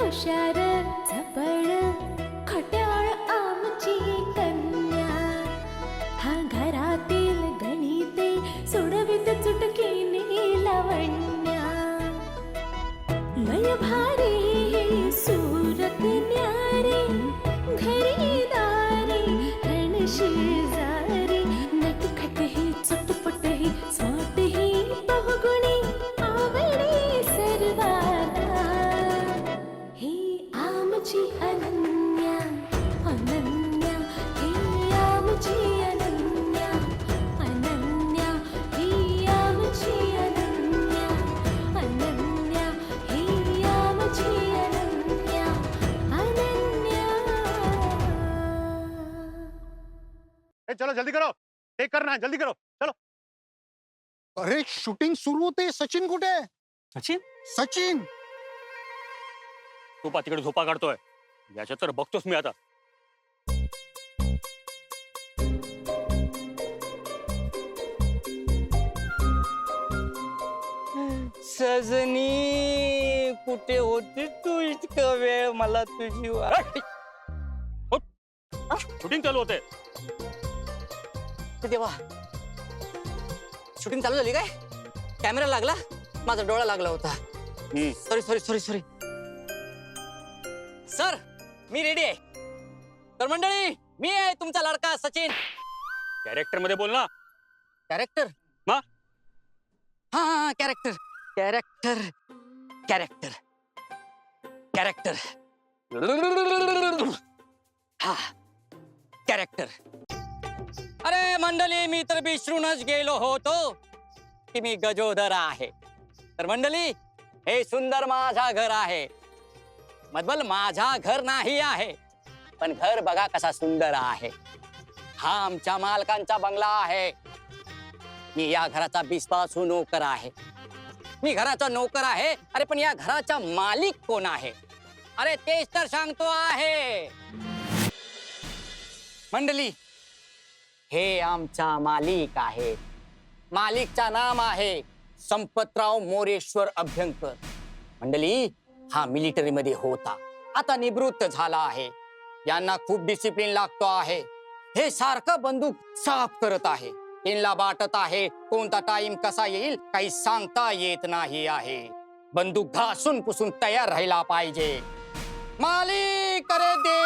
हुशार आमची अनन्या अनन्या ही आमची अनन्या अनन्या ही आमची अनन्या अनन्या ही आमची अनन्या अनन्या ए, चलो जल्दी करो टेक करना है जल्दी करो चलो अरे शूटिंग सुरू होते सचिन कुठे आहे? सचिन सचिन तू पा तिकडे झोपा काढतोय. याच्यात तर बघतोस मी आता. सजनी कुठे होती तू इतका वेळ? मला तुझी वाट शूटिंग चालू होते. ते देवा. शूटिंग चालू झाली काय? कॅमेरा लागला? माझा डोळा लागला होता. Sorry sorry sorry sorry sir मी रेडी आहे. तर मंडळी मी आहे तुमचा लाडका सचिन. कॅरेक्टरमध्ये बोल ना. कॅरेक्टर मा? हा हा कॅरेक्टर कॅरेक्टर कॅरेक्टर कॅरेक्टर हा. कॅरेक्टर अरे मंडळी मी तर विसरूनच गेलो होतो की मी गजोदर आहे. तर मंडळी हे सुंदर माझा घर आहे. मधबल माझा घर नाही आहे. पण घर बघा कसा सुंदर आहे. हा आमच्या मालकांचा बंगला आहे. मी या घराचा बिस्वासू नोकर आहे. मी घराचा नोकर आहे. अरे पण या घराचा मालिक कोण आहे? अरे तेच तर सांगतो आहे. मंडली हे आमचा मालिक आहे. मालिकचा नाम आहे संपतराव मोरेश्वर अभ्यंकर. मंडली हा मिलिटरीमध्ये होता. आता निवृत्त झाला आहे. यांना खूप डिसिप्लिन लागतो आहे. हे सारखं बंदूक साफ करत आहे. त्यांना वाटत आहे कोणता टाइम कसा येईल काही सांगता येत नाही आहे. बंदूक घासून पुसून तयार राहिला पाहिजे. मालिक रे दे!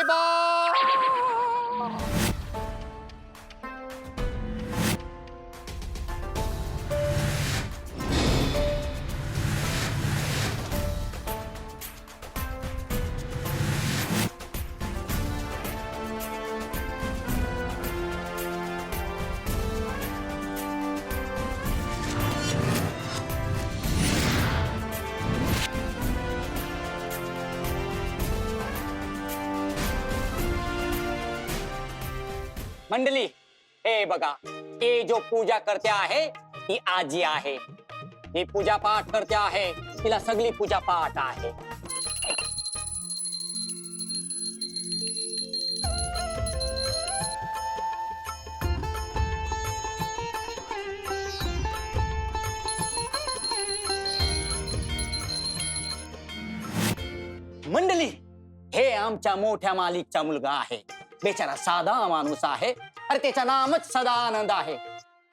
मंडळी हे बघा, हे जो पूजा करते आहे ती आजी आहे. ही पूजा पाठ करते आहे, तिला सगळी पूजा पाठ आहे. मंडळी हे आमच्या मोठ्या मालिकचा मुलगा आहे. बेचारा साधा माणूस आहे. अरे त्याचं नामच सदानंद आहे.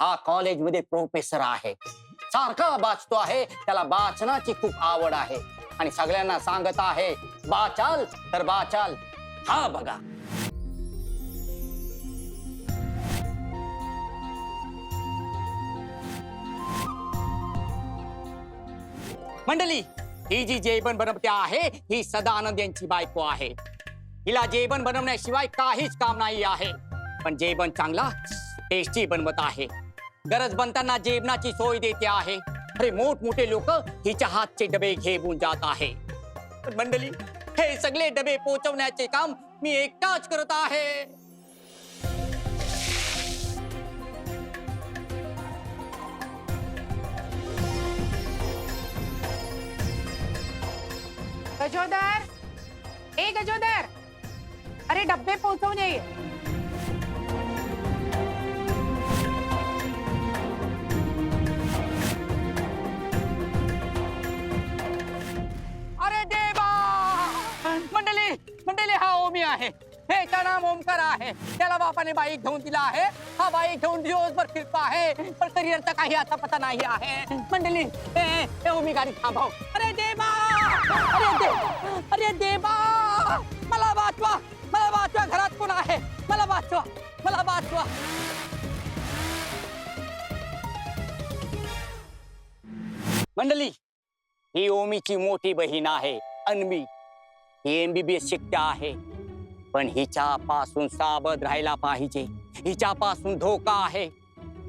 हा कॉलेजमध्ये प्रोफेसर आहे. सारखा वाचतो आहे. त्याला वाचनाची खूप आवड आहे. आणि सगळ्यांना सांगत आहे वाचाल तर वाचाल. हा बघा. मंडळी ही जी जेबन बनवते आहे ही सदानंद यांची बायको आहे. हिला जेवण बनवण्याशिवाय काहीच काम नाही आहे. पण जेवण चांगला टेस्टी बनवत आहे. गरज बनताना जेवणाची सोय देते आहे. अरे मोठमोठे लोक हिच्या हातचे डबे घेऊन जात आहे. पण मंडळी हे सगळे डबे पोचवण्याचे काम मी एकटाच करत आहे. गजोदर! ए गजोदर! अरे डब्बे पोहोचवून ये। अरे दे मंडळी मंडळी हा ओमी आहे. हेचा नाम ओमकार आहे. त्याला बापाने बाईक घेऊन दिला आहे. हा बाईक घेऊन दिवसभर फिरतो आहे. पण करिअरचा काही आता पता नाही आहे. ए, ओमी गाडी थांबव. अरे देवा! अरे दे अरे देवा! मला वाचवा घरात कोण आहे? मला वाचवा. मला वाचवा. मंडली ही ओमीची मोठी बहीण आहे अन्वी. ही एमबीबीएस शिकत्या आहे. पण हिच्यापासून सावध राहायला पाहिजे. हिच्यापासून धोका आहे.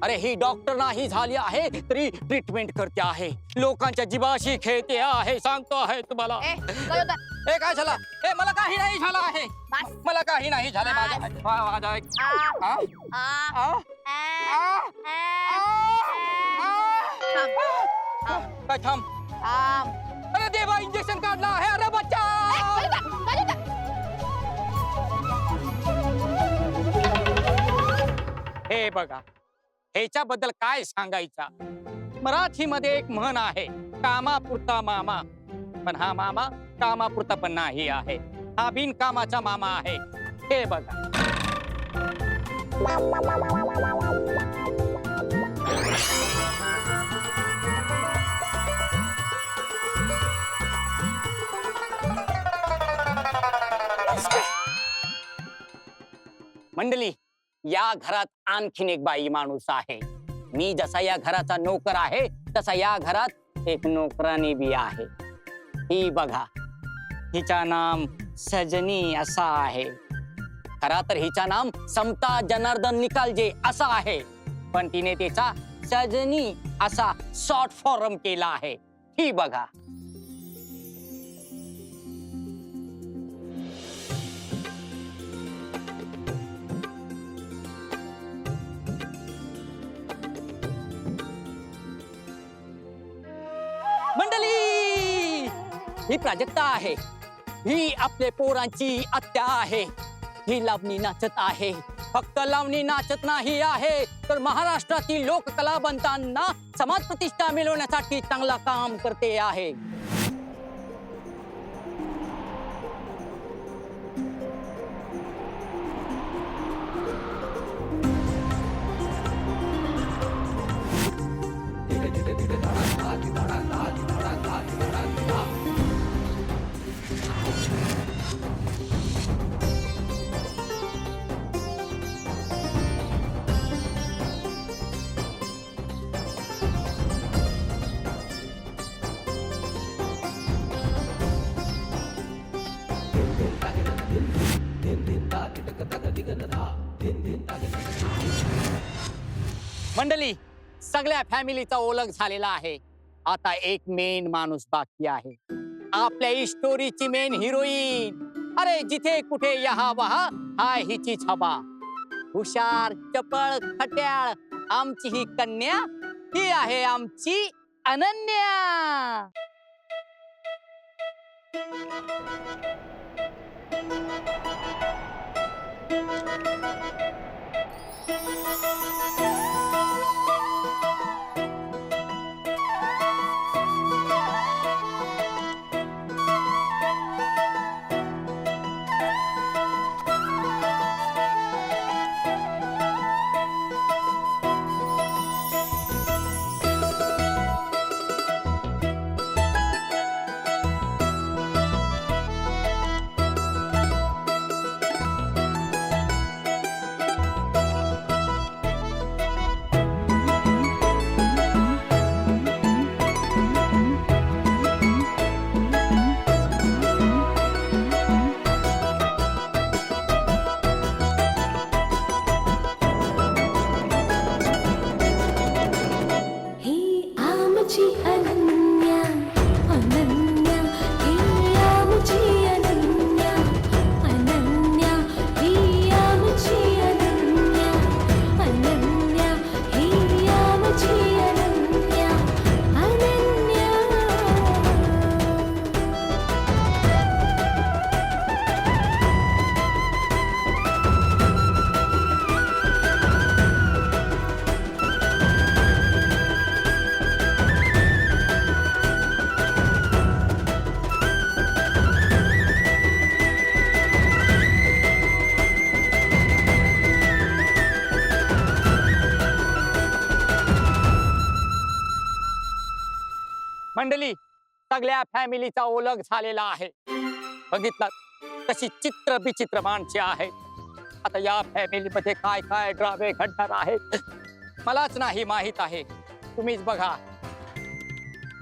अरे ही डॉक्टर नाही झाली आहे तरी ट्रीटमेंट करते आहे लोकांच्या जीवाशी खेळते आहे सांगतो आहे तुम्हाला ए, काय झालं ए मला काही नाही झालं आहे बस. मला काही नाही झालं माझ्या वा- माझ्या आ, आ? आ, आ? आ, आ? आ, आ? काय थांब. अरे देवा इंजेक्शन काढला आहे अरे बच्चा. हे बघा ह्याच्याबद्दल काय सांगायचा? मराठीमध्ये एक म्हण आहे कामापुरता मामा. पण हा मामा कामापुरता पण नाही आहे. हा बिनकामाचा मामा आहे. हे बघा. मंडली या घरात आणखीन एक बाई माणूस आहे. मी जसा या घराचा नोकर आहे, तसा या घरात एक नोकरानी बी आहे. ही बघा, हिचा नाम सजनी असा आहे. खरा तर हिचा नाम समता जनार्दन निकालजे असा आहे. पण तिने तिचा सजनी असा शॉर्ट फॉर्म केला आहे. ही बघा. ही प्राजक्ता आहे. ही आपले पोरांची आत्या आहे. ही लावणी नाचत आहे. फक्त लावणी नाचत नाही आहे तर महाराष्ट्रातील लोककलावंतांना समाज प्रतिष्ठा मिळवण्यासाठी चांगला काम करते आहे. मंडली सगळ्या फॅमिलीचा ओळख झालेला आहे. आता एक मेन माणूस बाकी आहे. आपल्या स्टोरीची मेन हिरोईन अरे जिथे कुठे यहा वहा हा हिची छबा. हुशार चपळ खट्याळ आमची ही कन्या ही आहे आमची अनन्या. सगळ्या फॅमिलीचा ओळख झालेला आहे. बघितलं तशी चित्र विचित्र माणसे आहेत आता या फॅमिलीमध्ये काय काय ड्रावे घडणार आहेत मलाच नाही माहीत आहे. तुम्हीच बघा.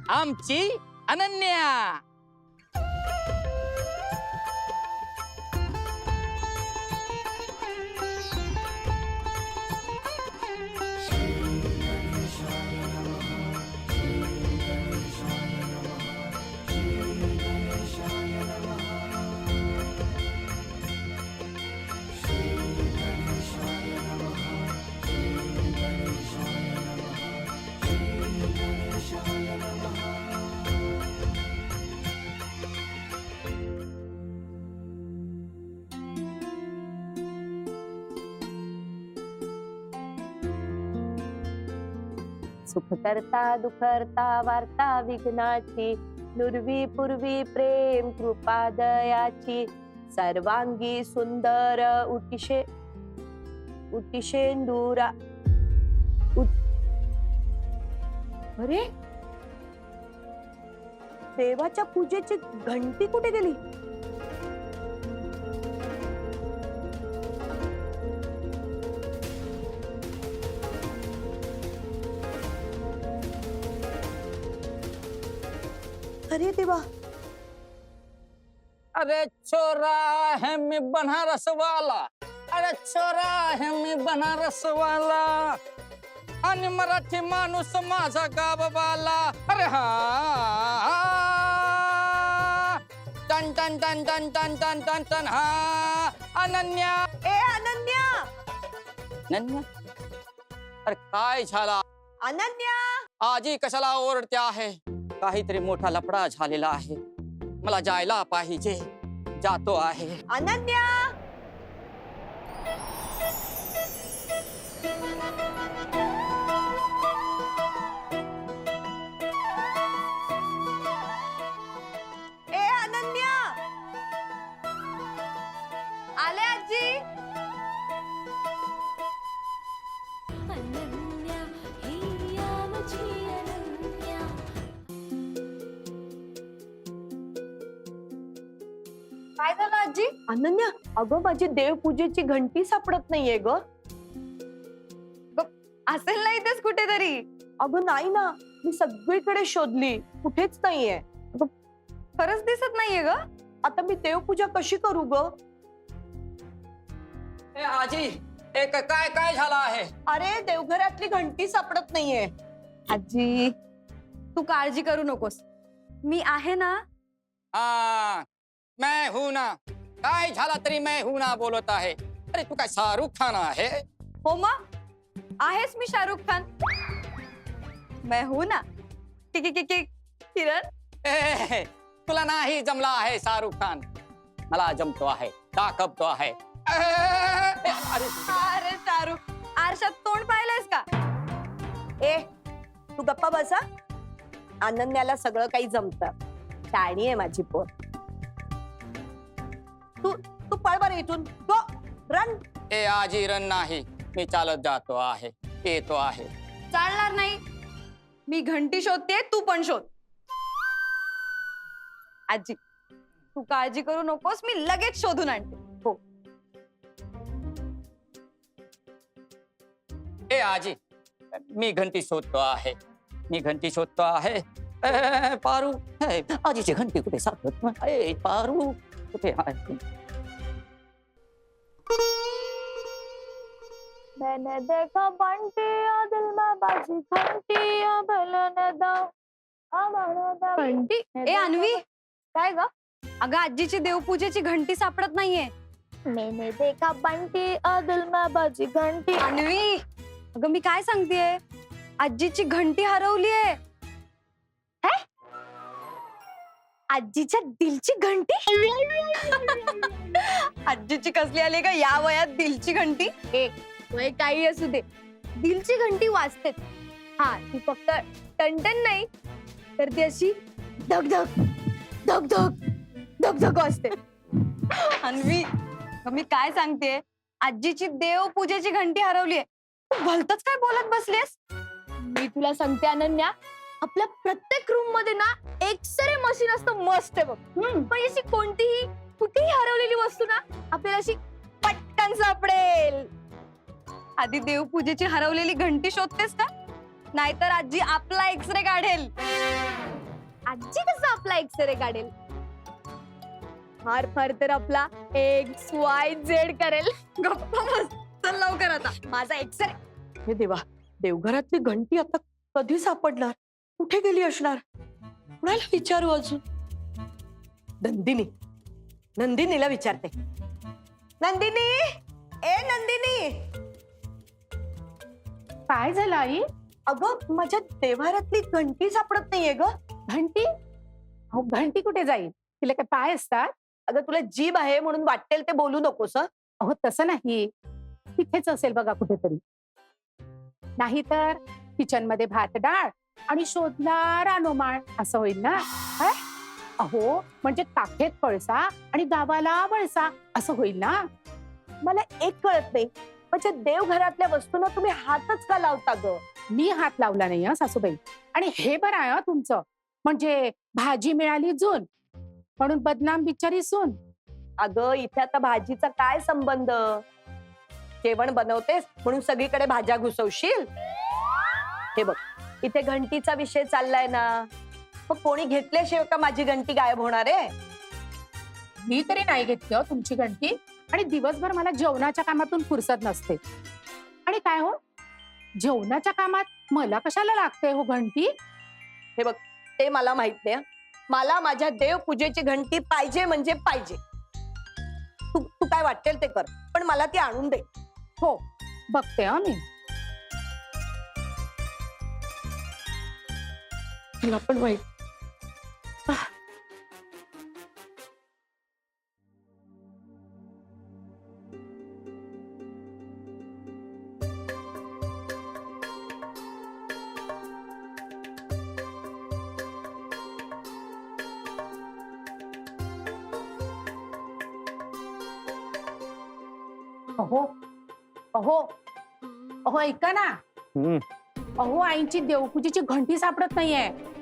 आमची अनन्या! करता दुखरता वार्ता विघ्नाची नुर्वी पूर्वी प्रेम कृपा दयाची. सर्वांगी सुंदर उटिशे उटिशेंदुरा उट- अरे! देवाच्या पूजेची घंटी कुठे गेली? अरे देवा. अरे छोरा है मी बनारस वाला अरे छोरा है मी बनारस वाला आणि मराठी माणूस माझा गाववाला. अरे हा. टन टन टन टन टन टन टन टन हा. अनन्या. ए अनन्या. अनन्या? अरे काय झाला? अनन्या. आजी कशाला ओरडते आहे? काहीतरी मोठा लफडा झालेला आहे. मला जायला पाहिजे. जातो आहे. अनन्या! काय झालं आजी? अनन्या अगं माझी देवपूजेची घंटी सापडत नाहीये ग. असेल ना इथेच कुठेतरी. अगं नाही ना मी सगळीकडे शोधली कुठेच नाहीये. खरंच दिसत नाहीये ग? आता मी देवपूजा कशी करू ग? ए आजी एक काय काय झालं आहे? अरे देवघरातली घंटी सापडत नाहीये. आजी तू काळजी करू नकोस. मी आहे ना मैं हूं ना। काय झाला तरी मैं हूं ना बोलत आहे. अरे तू काय शाहरुख खान आहे? हो मग आहेस मी शाहरुख खान. मैं हूं ना. कि कि- कि- कि- किरण? ए, तुला नाही जमला आहे शाहरुख खान. मला जमतो आहे दाखवतो आहे. ए, अरे अरे शाहरुख आरशात तोंड पाहिलंयस का? ए तू गप्पा बसा अनन्याला सगळं काही जमत. शाणी आहे माझी पोर. तू तू पळ बरं इथून. गो रन ए आजी रन नाही. मी चालत जातो आहे. येतो आहे. चालणार नाही. मी घंटी शोधते तू पण शोध. आजी तू काळजी करू नकोस मी लगेच शोधून आणते. हो. ए आजी मी घंटी शोधतो आहे. मी घंटी शोधतो आहे. ए, पारू. ए, आजीची घंटी कुठे सापडत? नाही. ए, पारू. आहे मैंने देखा बंटी और दिल में बाजी घंटी और बेलन दाव आम्हाला घंटी? ए अन्वी? काय ग? अगं आजीची देवपूजेची घंटी सापडत नाहीये। मैंने देखा बंटी दिल में बाजी घंटी। अन्वी अगं मी काय सांगतेय? आजीची घंटी हरवलीये। आजीच्या दिलची घंटी? आजीची कसली आली का या वयात दिलची घंटी? वय काही असू दे. दिलची घंटी वाजते. हा ती फक्त टनटन नाही तर ती अशी धक धक धक वाजते. अन्वी मी काय सांगतेय? आजीची देवपूजेची घंटी हरवलीये. तू भलतच काय बोलत बसलीस मी तुला सांगते अनन्या. आपल्या प्रत्येक रूममध्ये ना एक्सरे मशीन असतं मस्त आहे बघ. पण अशी कोणतीही कुठेही हरवलेली वस्तू ना आपल्याला अशी पटकन सापडेल. आधी देवपूजेची हरवलेली घंटी शोधतेस का? नाहीतर आजी आपला एक्सरे काढेल. आजी कसा आपला एक्सरे काढेल? फार फार तर आपला एक्स वाय झेड करेल. गप्पा बस चल लवकर आता. माझा एक्सरे हे देवा देवघरातली घंटी आता कधी सापडणार? कुठे गेली असणार? कुणाला विचारू अजून? नंदिनी. नंदिनीला विचारते. नंदिनी! ए नंदिनी! काय झालं आई? अगं माझ्या देवारातली घंटी सापडत नाहीये ग. घंटी? अहो घंटी कुठे जाईल? तिला काय पाय असतात? अगं तुला जीभ आहे म्हणून वाटेल ते बोलू नकोस हं? अहो तसं नाही. तिथेच असेल बघा कुठेतरी. नाहीतर किचनमध्ये भात डाळ आणि शोधला रानोमाळ असं होईल ना? अहो म्हणजे काखेत कळसा आणि गावाला वळसा. असं होईल ना? मला एक कळत नाही. माझ्या देवघरातल्या वस्तूंना तुम्ही हातच का लावता ग? मी हात लावला नाही हं सासूबाई. आणि हे बरं आहे हं तुमचं. म्हणजे भाजी मिळाली जून म्हणून बदनाम बिचारी सून. अगं इथे आता भाजीचा काय संबंध? जेवण बनवतेस म्हणून सगळीकडे भाज्या घुसवशील? हे बघ. इथे घंटीचा विषय चाललाय ना. मग कोणी घेतल्याशिवाय का माझी घंटी गायब होणार आहे? मी तरी नाही घेतली हो तुमची घंटी. आणि दिवसभर मला जेवणाच्या कामातून फुरसत नसते. आणि काय हो? जेवणाच्या कामात मला कशाला लागते हो घंटी? ते मला माहीत नाही हं. मला माझ्या देवपूजेची घंटी पाहिजे म्हणजे पाहिजे. तू तू काय वाटेल ते कर पण मला ती आणून दे. हो बघते हं मी. तुला पण माहीत. अहो अहो अहो ऐका ना. हम्म. अहो आईची देवपूजेची घंटी सापडत नाहीये.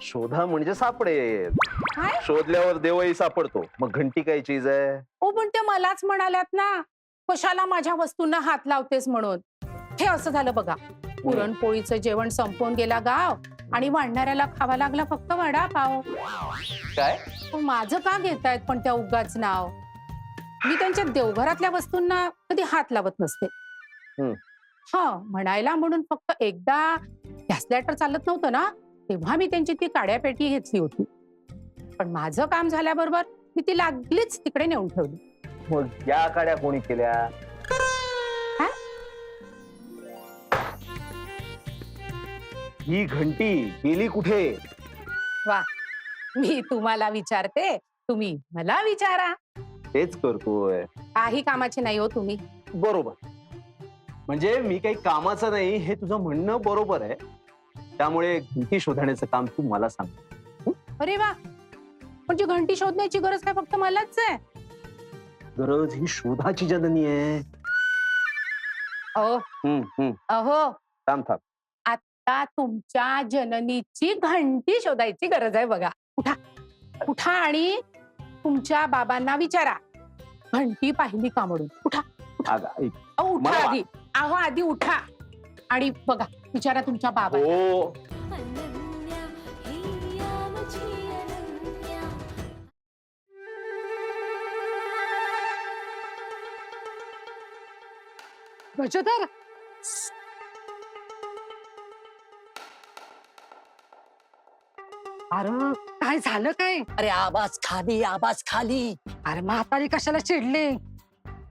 शोधा म्हणजे सापडेल काय? शोधल्यावर देवही सापडतो. मग घंटी काय चीज आहे? हो पण ते मलाच म्हणाल्यात ना. कशाला माझ्या वस्तूंना हात लावतेस म्हणून? हे असं झालं बघा. पुरणपोळीचं जेवण संपवून गेला गाव आणि वाढणाऱ्याला खावा लागला फक्त वडापाव. काय? मग माझं का घेतायत पण त्या उगाच नाव? मी त्यांच्या देवघरातल्या वस्तूंना कधी हात लावत नसते. हा म्हणायला म्हणून फक्त एकदा गॅस लायटर चालत नव्हतं ना? तेव्हा मी त्यांची ती काड्यापेटी घेतली होती. पण माझं काम झाल्याबरोबर मी ती लागलीच तिकडे नेऊन ठेवली. मग या काड्या कोणी केल्या? ही? घंटी गेली कुठे? मी तुम्हाला विचारते तुम्ही मला विचारा. तेच करतोय. काही कामाची नाही हो तुम्ही. बरोबर. म्हणजे मी काही कामाचं नाही हे तुझं म्हणणं बरोबर आहे. त्यामुळे घंटी शोधण्याचं काम तू मला सांग. अरे वा. म्हणजे घंटी शोधण्याची गरज काय फक्त मलाच आहे? गरज ही शोधाची जननी आहे. अहो. अहो. थांब थांब. आता तुमच्या जननीची घंटी शोधायची गरज आहे बघा. उठा. उठा आणि तुमच्या बाबांना विचारा. घंटी पाहिली का म्हणून? उठा. उठा. आधी. अहो आधी उठा. आणि बघा विचारा तुमच्या बाबा हो. गजोदर अरे काय झालं काय? अरे आवाज खाली आवाज खाली. अरे म्हातारी कशाला चिडली?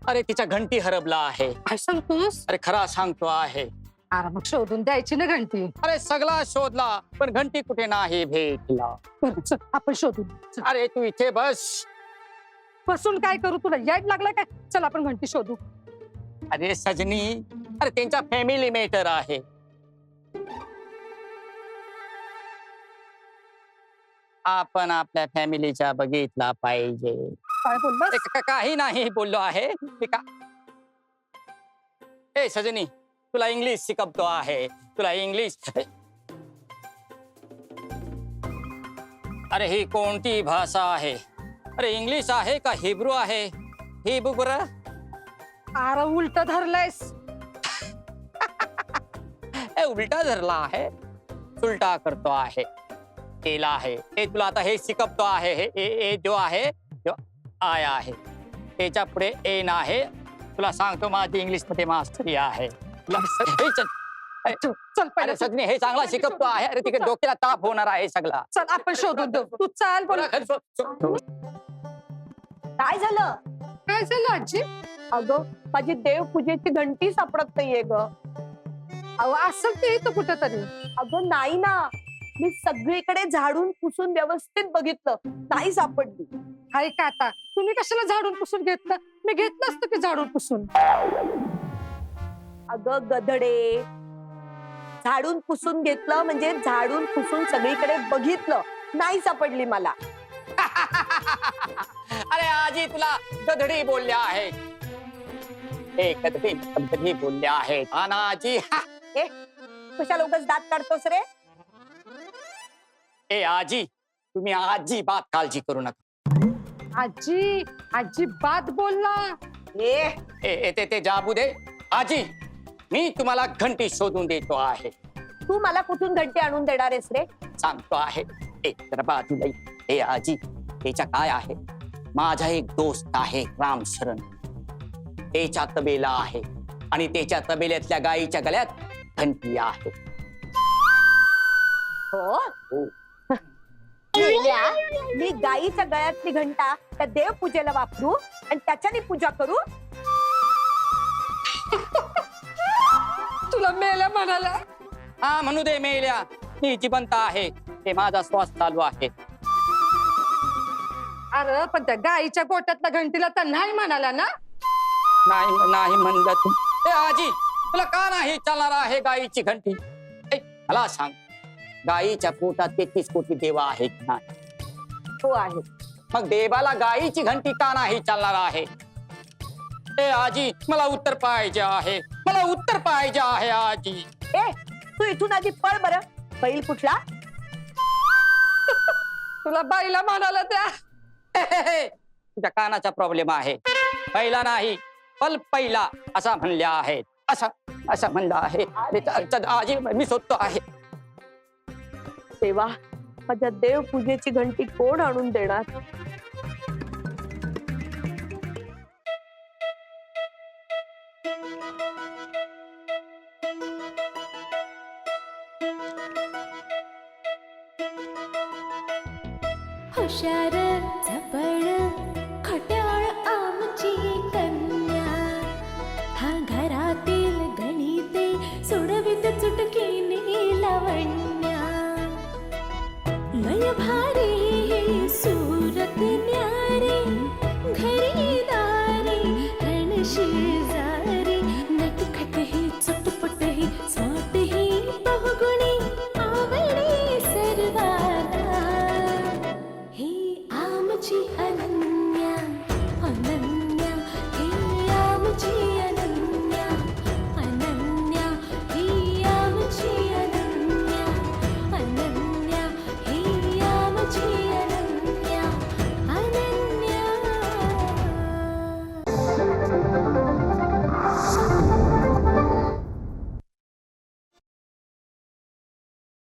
अरे तिचा घंटी हरबला आहे. काय सांगतोस? अरे खरा सांगतो आहे. अरे मग शोधून द्यायची ना घंटी. अरे सगळा शोधला पण घंटी कुठे नाही भेटला? बरं, चल, आपण शोधून चल. अरे तू इथे बस. बसून काय करू तुला? याड लागलाय काय? चल आपण घंटी शोधू. अरे सजनी अरे त्यांचा फॅमिली मॅटर आहे. आपण आपल्या फॅमिलीच्या बघितला पाहिजे. काय का- काही नाही बोललो आहे. मी का ए सजनी तुला इंग्लिश शिकवतो आहे. तुला इंग्लिश अरे ही कोणती भाषा आहे? अरे इंग्लिश आहे का हिब्रू आहे? ही बघ बरं? अरे उलट धरलंयस. ए, उलटा धरला आहे? उलटा करतो आहे. केला आहे. हे तुला आता हे शिकवतो आहे. हे ए ए जो आहे जो आय आहे. त्याच्या पुढे एन आहे. तुला सांगतो माझी इंग्लिश मध्ये मास्टरी आहे. चल- अरे, चल पहिले अरे सजनी हे चांगला शिकवतो आहे. अरे तिकडे डोक्याला ताप होणार आहे सगळा. चल आपण शोधून देऊ. तू चाल बोल. काय झालं? काय झालं आजी? अगं माझी देवपूजेची घंटी सापडत नाहीये ग. अहो असेल ते इथं कुठं तरी अगं नाही ना. मी सगळीकडे झाडून पुसून व्यवस्थित बघितलं. नाही सापडली. हाय का आता? तुम्ही कशाला झाडून पुसून घेतलं? मी घेतलं असतं की झाडून पुसून. अगं गधडे झाडून पुसून घेतलं म्हणजे झाडून पुसून सगळीकडे बघितलं. नाही सापडली मला. अरे आजी तुला गधडी बोलल्या आहेत हे गधडी गधडी बोलल्या हा ना आजी हा. कशा लोकच दात काढतोस रे? ए आजी तुम्ही आजी बात काळजी करू नका. आजी आजी बाद बोलला. ए. ए ए, ते ते जाबू दे. आजी मी तुम्हाला घंटी शोधून देतो आहे. तू मला कुठून घंटी आणून देणार आहेस रे? सांगतो आहे. एक तर बाजूला. ए आजी त्याच्या काय आहे? माझा एक दोस्त आहे राम शरण. त्याच्या तबेला आहे. आणि त्याच्या तबेल्यातल्या गायीच्या गळ्यात घंटी आहे. हो? मेल्या, मी गाईच्या गळ्यातली घंटा त्या देवपूजेला वापरू आणि त्याच्याने पूजा करू? तुला मेला म्हणाला हा म्हणू दे मेल्या. मी जिवंत आहे. ते माझा श्वास चालू आहे. अरे पण त्या गाईच्या गोट्यातल्या घंटीला तर नाही म्हणाला ना? नाही नाही म्हणलं तू. ए आजी तुला का नाही चालणार आहे गायीची घंटी? ए, मला सांग गायीच्या पोटात तेहतीस कोटी देवा आहे की? नाही हो आहे मग देवाला गायीची घंटी का नाही चालणार आहे? ए आजी. मला उत्तर पाहिजे आहे. मला उत्तर पाहिजे आहे आजी. ए तू इथून आधी पळ बरं. बैल कुठला? तुला बाईला म्हणाला त्या. तुझ्या कानाचा प्रॉब्लेम आहे. पहिला नाही पल पहिला असा म्हणल्या आहेत. असा असं म्हणलं आहे. अरे, आजी मी शोधतो आहे. तेव्हा माझ्या देवपूजेची घंटी कोण आणून देणार? ভারী